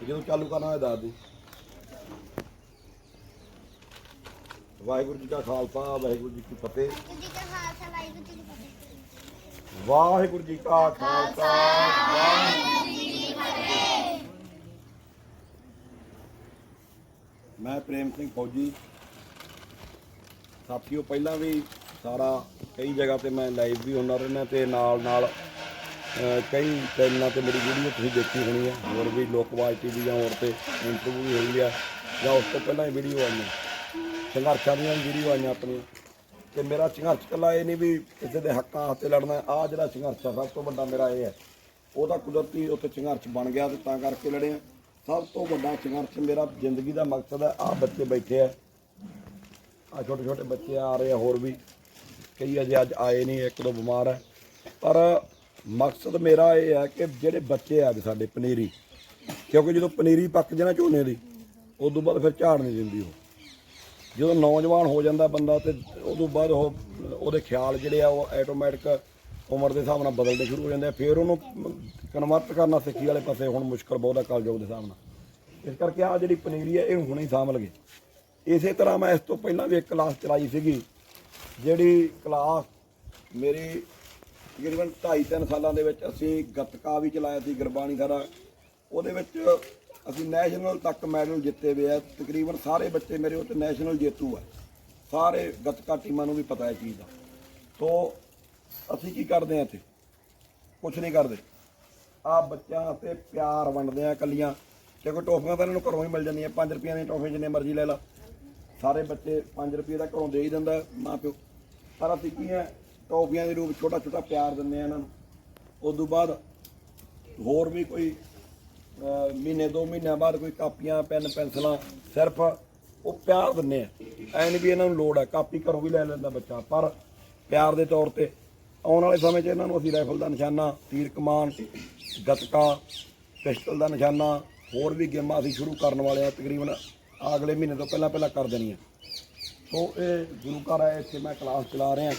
ਤੇ ਜਦੋਂ ਚਾਲੂ ਕਰਨਾ ਹੋਇਆ ਦੱਸ ਦੇ। ਵਾਹਿਗੁਰੂ ਜੀ ਕਾ ਖਾਲਸਾ, ਵਾਹਿਗੁਰੂ ਜੀ ਕੀ ਫਤਿਹ। ਵਾਹਿਗੁਰੂ ਜੀ ਕਾ ਖਾਲਸਾ, ਵਾਹਿਗੁਰੂ ਜੀ ਕੀ ਫਤਿਹ। ਮੈਂ ਪ੍ਰੇਮ ਸਿੰਘ ਫੌਜੀ। ਸਾਥੀਓ, ਪਹਿਲਾਂ ਵੀ ਸਾਰਾ ਕਈ ਜਗ੍ਹਾ ਤੇ ਮੈਂ ਲਾਈਵ ਵੀ ਹੁੰਦਾ ਰਹਿੰਦਾ ਤੇ ਨਾਲ ਨਾਲ ਕਈ ਚੈਨਲਾਂ ਤੇ ਮੇਰੀ ਵੀਡੀਓ ਤੁਸੀਂ ਦੇਖੀ ਹੋਣੀ ਹੈ ਹੋਰ ਵੀ ਲੋਕਵਾਜ ਟੀਵੀ ਜਾਂ ਹੋਰ ਤੇ ਇੰਟਰਵਿਊ ਵੀ ਹੋਈ ਆ, ਜਾਂ ਉਸ ਤੋਂ ਪਹਿਲਾਂ ਹੀ ਵੀਡੀਓ ਆਈਆਂ। ਸੰਘਰਸ਼ਾਂ ਦੀਆਂ ਵੀਡੀਓ ਆਈਆਂ ਆਪਣੀਆਂ। ਤੇ ਮੇਰਾ ਸੰਘਰਸ਼ ਕੱਲਾ ਇਹ ਨਹੀਂ ਵੀ ਕਿਸੇ ਦੇ ਹੱਕਾਂ ਵਾਸਤੇ ਲੜਨਾ ਆ ਜਿਹੜਾ ਸੰਘਰਸ਼ ਆ, ਸਭ ਤੋਂ ਵੱਡਾ ਮੇਰਾ ਇਹ ਹੈ ਉਹਦਾ ਕੁਦਰਤੀ ਉੱਥੇ ਸੰਘਰਸ਼ ਬਣ ਗਿਆ ਤੇ ਤਾਂ ਕਰਕੇ ਲੜਿਆ। ਸਭ ਤੋਂ ਵੱਡਾ ਸੰਘਰਸ਼ ਮੇਰਾ ਜ਼ਿੰਦਗੀ ਦਾ ਮਕਸਦ ਹੈ ਆ ਬੱਚੇ ਬੈਠੇ ਆ। ਆ ਛੋਟੇ ਛੋਟੇ ਬੱਚੇ ਆ ਰਹੇ ਆ, ਹੋਰ ਵੀ। ਕਈ ਅਜੇ ਅੱਜ ਆਏ ਨਹੀਂ, ਇੱਕ ਦੋ ਬਿਮਾਰ ਹੈ ਪਰ ਮਕਸਦ ਮੇਰਾ ਇਹ ਹੈ ਕਿ ਜਿਹੜੇ ਬੱਚੇ ਆ ਗਏ ਸਾਡੇ ਪਨੀਰੀ, ਕਿਉਂਕਿ ਜਦੋਂ ਪਨੀਰੀ ਪੱਕ ਜਾਣਾ ਝੋਨੇ ਦੀ, ਉਦੋਂ ਬਾਅਦ ਫਿਰ ਝਾੜ ਨਹੀਂ ਦਿੰਦੀ ਉਹ। ਜਦੋਂ ਨੌਜਵਾਨ ਹੋ ਜਾਂਦਾ ਬੰਦਾ ਤੇ ਉਦੋਂ ਬਾਅਦ ਉਹ, ਉਹਦੇ ਖਿਆਲ ਜਿਹੜੇ ਆ ਉਹ ਆਟੋਮੈਟਿਕ ਉਮਰ ਦੇ ਹਿਸਾਬ ਨਾਲ ਬਦਲਦੇ ਸ਼ੁਰੂ ਹੋ ਜਾਂਦੇ ਆ। ਫਿਰ ਉਹਨੂੰ ਕਨਵਰਟ ਕਰਨਾ ਸਿੱਖੀ ਵਾਲੇ ਪਾਸੇ ਹੁਣ ਮੁਸ਼ਕਲ ਬਹੁਤ ਆ ਕਲਯੁਗ ਦੇ ਹਿਸਾਬ ਨਾਲ। ਇਸ ਕਰਕੇ ਆ ਜਿਹੜੀ ਪਨੀਰੀ ਹੈ ਇਹ ਹੁਣੇ ਹੀ ਸਾਂਭ ਲਗੇ ਇਸੇ ਤਰ੍ਹਾਂ ਮੈਂ ਇਸ ਤੋਂ ਪਹਿਲਾਂ ਵੀ ਇੱਕ ਕਲਾਸ ਚਲਾਈ ਸੀਗੀ, ਜਿਹੜੀ ਕਲਾਸ ਮੇਰੀ ਤਕਰੀਬਨ 2.5-3 ਸਾਲਾਂ ਦੇ ਵਿੱਚ ਅਸੀਂ ਗੱਤਕਾ ਵੀ ਚਲਾਇਆ ਸੀ, ਗੁਰਬਾਣੀ ਸਾਰਾ ਉਹਦੇ ਵਿੱਚ ਅਸੀਂ ਨੈਸ਼ਨਲ ਤੱਕ ਮੈਡਲ ਜਿੱਤੇ ਹੋਏ ਆ। ਤਕਰੀਬਨ ਸਾਰੇ ਬੱਚੇ ਮੇਰੇ ਉੱਤੇ ਨੈਸ਼ਨਲ ਜੇਤੂ ਆ। ਸਾਰੇ ਗੱਤਕਾ ਟੀਮਾਂ ਨੂੰ ਵੀ ਪਤਾ ਹੈ ਚੀਜ਼ ਦਾ। ਤੋਂ ਅਸੀਂ ਕੀ ਕਰਦੇ ਆ ਇੱਥੇ? ਕੁਝ ਨਹੀਂ ਕਰਦੇ। ਆ ਬੱਚਿਆਂ ਤੇ ਪਿਆਰ ਵੰਡਦੇ ਆ ਕੱਲੀਆਂ ਕਿਉਂਕਿ ਟੋਫੀਆਂ ਤਾਂ ਇਹਨਾਂ ਨੂੰ ਘਰੋਂ ਹੀ ਮਿਲ ਜਾਂਦੀਆਂ। 5 ਰੁਪਈਆਂ ਦੀਆਂ ਟੋਫੀਆਂ ਜਿੰਨੇ ਮਰਜ਼ੀ ਲੈ ਲਾ। ਸਾਰੇ ਬੱਚੇ 5 ਰੁਪਏ ਦਾ ਘਰੋਂ ਦੇ ਹੀ ਦਿੰਦਾ ਮਾਂ ਪਿਓ। ਪਰ ਅਸੀਂ ਕੀ ਹੈ? ਟੋਪੀਆਂ ਦੇ ਰੂਪ ਛੋਟਾ ਛੋਟਾ ਪਿਆਰ ਦਿੰਦੇ ਆ ਇਹਨਾਂ ਨੂੰ। ਉਸ ਤੋਂ ਬਾਅਦ ਹੋਰ ਵੀ ਕੋਈ ਮਹੀਨੇ, ਦੋ ਮਹੀਨਿਆਂ ਬਾਅਦ ਕੋਈ ਕਾਪੀਆਂ, ਪੈਨ, ਪੈਨਸਲਾਂ, ਸਿਰਫ ਉਹ ਪਿਆਰ ਦਿੰਦੇ ਆ। ਐਨ ਵੀ ਇਹਨਾਂ ਨੂੰ ਲੋੜ ਹੈ ਕਾਪੀ ਘਰੋਂ ਵੀ ਲੈ ਲੈਂਦਾ ਬੱਚਾ। ਪਰ ਪਿਆਰ ਦੇ ਤੌਰ ਤੇ ਆਉਣ ਵਾਲੇ ਸਮੇਂ 'ਚ ਇਹਨਾਂ ਨੂੰ ਅਸੀਂ ਰਾਈਫਲ ਦਾ ਨਿਸ਼ਾਨਾ, ਤੀਰ ਕਮਾਨ, ਗੱਤਕਾ, ਪਿਸਟਲ ਦਾ ਨਿਸ਼ਾਨਾ, ਹੋਰ ਵੀ ਗੇਮਾਂ ਅਸੀਂ ਸ਼ੁਰੂ ਕਰਨ ਵਾਲੇ ਆ, ਤਕਰੀਬਨ ਅਗਲੇ ਮਹੀਨੇ ਤੋਂ ਪਹਿਲਾਂ ਪਹਿਲਾਂ ਕਰ ਦੇਣੀਆਂ। ਸੋ ਇਹ ਗੁਰੂ ਘਰ ਹੈ ਇੱਥੇ ਮੈਂ ਕਲਾਸ ਚਲਾ ਰਿਹਾ।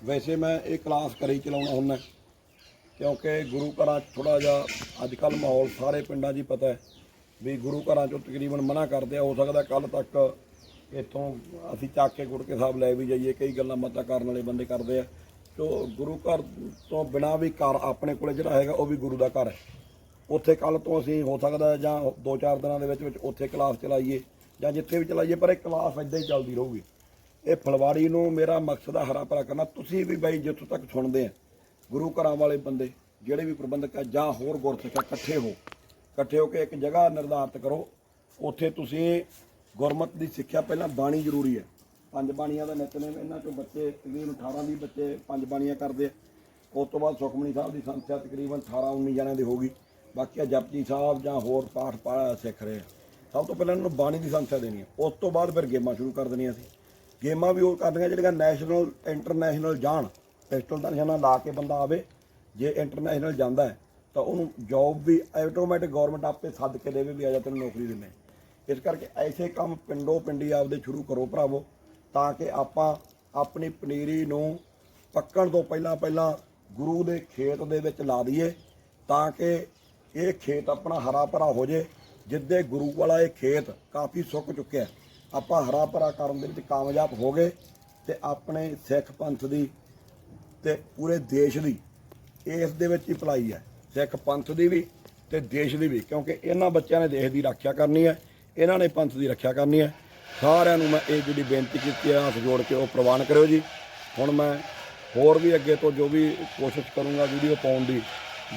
ਵੈਸੇ ਮੈਂ ਇਹ ਕਲਾਸ ਘਰੇ ਹੀ ਚਲਾਉਣਾ ਹੁੰਦਾ ਕਿਉਂਕਿ ਗੁਰੂ ਘਰਾਂ 'ਚ ਥੋੜਾ ਜਿਹਾ ਅੱਜ ਕੱਲ ਮਾਹੌਲ ਸਾਰੇ ਪਿੰਡਾਂ 'ਚ ਹੀ ਪਤਾ ਹੈ ਵੀ ਗੁਰੂ ਘਰਾਂ 'ਚੋਂ ਤਕਰੀਬਨ ਮਨਾ ਕਰਦੇ ਆ, ਹੋ ਸਕਦਾ ਕੱਲ ਤੱਕ ਇੱਥੋਂ ਅਸੀਂ ਚੱਕ ਕੇ ਗੁੜਕੇ ਸਾਹਿਬ ਲੈ ਵੀ ਜਾਈਏ, ਕਈ ਗੱਲਾਂ ਮਤਾ ਕਰਨ ਵਾਲੇ ਬੰਦੇ ਕਰਦੇ ਆ। ਤੋ ਗੁਰੂ ਘਰ ਤੋਂ ਬਿਨਾ ਵੀ ਘਰ ਆਪਣੇ ਕੋਲੇ ਜਿਹੜਾ ਹੈਗਾ, ਉਹ ਵੀ ਗੁਰੂ ਦਾ ਘਰ ਹੈ। ਉੱਥੇ ਕੱਲ ਤੋਂ ਅਸੀਂ ਹੋ ਸਕਦਾ ਜਾਂ ਦੋ ਚਾਰ ਦਿਨਾਂ ਦੇ ਵਿੱਚ ਵਿੱਚ ਉੱਥੇ ਕਲਾਸ ਚਲਾਈਏ ਜਾਂ ਜਿੱਥੇ ਵੀ ਚਲਾਈਏ, ਪਰ ਇਹ ਕਲਾਸ ਇਦਾਂ ਹੀ ਚੱਲਦੀ ਰਹੂਗੀ। ਇਹ ਫਲਵਾੜੀ ਨੂੰ ਮੇਰਾ ਮਕਸਦ ਆ ਹਰਾ ਭਰਾ ਕਰਨਾ। ਤੁਸੀਂ ਵੀ ਬਾਈ ਜਿੱਥੋਂ ਤੱਕ ਸੁਣਦੇ ਆ, ਗੁਰੂ ਘਰਾਂ ਵਾਲੇ ਬੰਦੇ, ਜਿਹੜੇ ਵੀ ਪ੍ਰਬੰਧਕ ਆ, ਜਾਂ ਹੋਰ ਗੁਰਸਿੱਖ ਗੁਰਸਿੱਖਾਂ ਇਕੱਠੇ ਹੋ ਇਕੱਠੇ ਹੋ ਕੇ ਇੱਕ ਜਗ੍ਹਾ ਨਿਰਧਾਰਤ ਕਰੋ। ਉੱਥੇ ਤੁਸੀਂ ਗੁਰਮਤ ਦੀ ਸਿੱਖਿਆ ਪਹਿਲਾਂ ਬਾਣੀ ਜ਼ਰੂਰੀ ਹੈ। ਪੰਜ ਬਾਣੀਆਂ ਦਾ ਨਿਤਨੇਮ ਇਹਨਾਂ ਚੋਂ ਬੱਚੇ ਤਕਰੀਬਨ 18 20 ਬੱਚੇ ਪੰਜ ਬਾਣੀਆਂ ਕਰਦੇ ਆ। ਉਸ ਤੋਂ ਬਾਅਦ ਸੁਖਮਨੀ ਸਾਹਿਬ ਦੀ ਸੰਥਿਆ ਤਕਰੀਬਨ 18 19 ਜਣਿਆਂ ਦੀ ਹੋਗੀ ਬਾਕੀ ਆ ਜਪਜੀ ਸਾਹਿਬ ਜਾਂ ਹੋਰ ਪਾਠ ਪਾ ਸਿੱਖ ਰਹੇ ਆ। ਸਭ ਤੋਂ ਪਹਿਲਾਂ ਇਹਨਾਂ ਨੂੰ ਬਾਣੀ ਦੀ ਸੰਥਿਆ ਦੇਣੀ ਹੈ। ਉਸ ਤੋਂ ਬਾਅਦ ਫਿਰ ਗੇਮਾਂ ਸ਼ੁਰੂ ਕਰ ਦੇਣੀਆਂ ਸੀ। ਗੇਮਾਂ ਵੀ ਉਹ ਕਰਨੀਆਂ ਜਿਹੜੀਆਂ ਨੈਸ਼ਨਲ ਇੰਟਰਨੈਸ਼ਨਲ ਜਾਣ। ਪਿਸਟਲ ਦਾ ਨਿਸ਼ਾਨਾ ਲਾ ਕੇ ਬੰਦਾ ਆਵੇ, ਜੇ ਇੰਟਰਨੈਸ਼ਨਲ ਜਾਂਦਾ ਹੈ, ਤਾਂ ਉਹਨੂੰ ਜੌਬ ਵੀ ਆਟੋਮੈਟਿਕ ਗਵਰਨਮੈਂਟ ਆਪੇ ਸੱਦ ਕੇ ਦੇਵੇ ਵੀ ਆ ਜਾ ਤੈਨੂੰ ਨੌਕਰੀ ਦਿੰਦੇ ਇਸ ਕਰਕੇ ਐਸੇ ਕੰਮ ਪਿੰਡੋ ਪਿੰਡੀ ਆਪਦੇ ਸ਼ੁਰੂ ਕਰੋ ਭਰਾਵੋ, ਤਾਂ ਕਿ ਆਪਾਂ ਆਪਣੀ ਪਨੀਰੀ ਨੂੰ ਪੱਕਣ ਤੋਂ ਪਹਿਲਾਂ ਪਹਿਲਾਂ ਗੁਰੂ ਦੇ ਖੇਤ ਦੇ ਵਿੱਚ ਲਾ ਦਈਏ, ਤਾਂ ਕਿ ਇਹ ਖੇਤ ਆਪਣਾ ਹਰਾ ਭਰਾ ਹੋ ਜੇ, ਜਿੱਦੇ ਗੁਰੂ ਵਾਲਾ ਇਹ ਖੇਤ ਕਾਫੀ ਸੁੱਕ ਚੁੱਕਿਆ ਆਪਾਂ ਹਰਾ ਭਰਾ ਕਰਨ ਦੇ ਵਿੱਚ ਕਾਮਯਾਬ ਹੋ ਗਏ ਤੇ ਆਪਣੇ ਸਿੱਖ ਪੰਥ ਦੀ ਤੇ ਪੂਰੇ ਦੇਸ਼ ਦੀ ਇਸ ਦੇ ਵਿੱਚ ਹੀ ਭਲਾਈ ਹੈ। ਸਿੱਖ ਪੰਥ ਦੀ ਵੀ ਤੇ ਦੇਸ਼ ਦੀ ਵੀ, ਕਿਉਂਕਿ ਇਹਨਾਂ ਬੱਚਿਆਂ ਨੇ ਦੇਸ਼ ਦੀ ਰੱਖਿਆ ਕਰਨੀ ਹੈ, ਇਹਨਾਂ ਨੇ ਪੰਥ ਦੀ ਰੱਖਿਆ ਕਰਨੀ ਹੈ। ਸਾਰਿਆਂ ਨੂੰ ਮੈਂ ਇਹ ਜਿਹੜੀ ਬੇਨਤੀ ਕੀਤੀ ਹੈ, ਹੱਥ ਜੋੜ ਕੇ ਉਹ ਪ੍ਰਵਾਨ ਕਰਿਓ ਜੀ। ਹੁਣ ਮੈਂ ਹੋਰ ਵੀ ਅੱਗੇ ਤੋਂ ਜੋ ਵੀ ਕੋਸ਼ਿਸ਼ ਕਰੂੰਗਾ ਵੀਡੀਓ ਪਾਉਣ ਦੀ,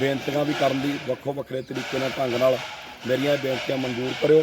ਬੇਨਤੀਆਂ ਵੀ ਕਰਨ ਦੀ, ਵੱਖੋ ਵੱਖਰੇ ਤਰੀਕੇ ਨਾਲ, ਢੰਗ ਨਾਲ ਮੇਰੀਆਂ ਬੇਨਤੀਆਂ ਮਨਜ਼ੂਰ ਕਰਿਓ।